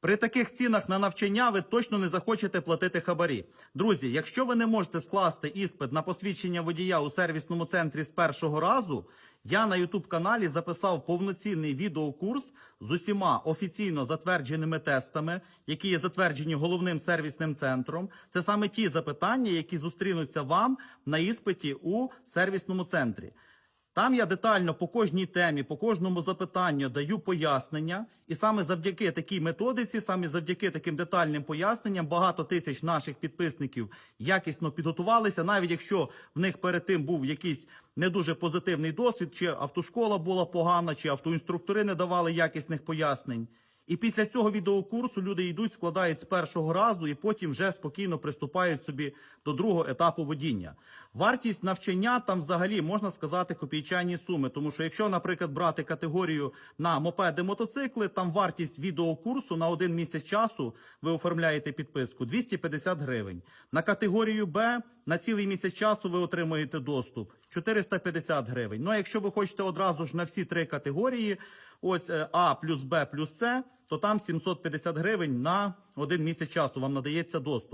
При таких цінах на навчання ви точно не захочете платити хабарі. Друзі, якщо ви не можете скласти іспит на посвідчення водія у сервісному центрі з першого разу, я на youtube каналі записав повноцінний відеокурс з усіма офіційно затвердженими тестами, які є затверджені головним сервісним центром. Це саме ті запитання, які зустрінуться вам на іспиті у сервісному центрі. Там я детально по кожній темі, по кожному запитанню даю пояснення, і саме завдяки такій методиці, саме завдяки таким детальним поясненням, багато тисяч наших підписників якісно підготувалися, навіть якщо в них перед тим був якийсь не дуже позитивний досвід, чи автошкола була погана, чи автоінструктори не давали якісних пояснень. І після цього відеокурсу люди йдуть, складають з першого разу і потім вже спокійно приступають собі до другого етапу водіння. Вартість навчання там взагалі можна сказати копійчані суми. Тому що якщо, наприклад, брати категорію на мопеди мотоцикли, там вартість відеокурсу на один місяць часу ви оформляєте підписку 250 гривень. На категорію Б на цілий місяць часу ви отримуєте доступ 450 гривень. Ну а якщо ви хочете одразу ж на всі три категорії, ось е, А плюс Б плюс С, то там 750 гривень на один місяць часу вам надається доступ.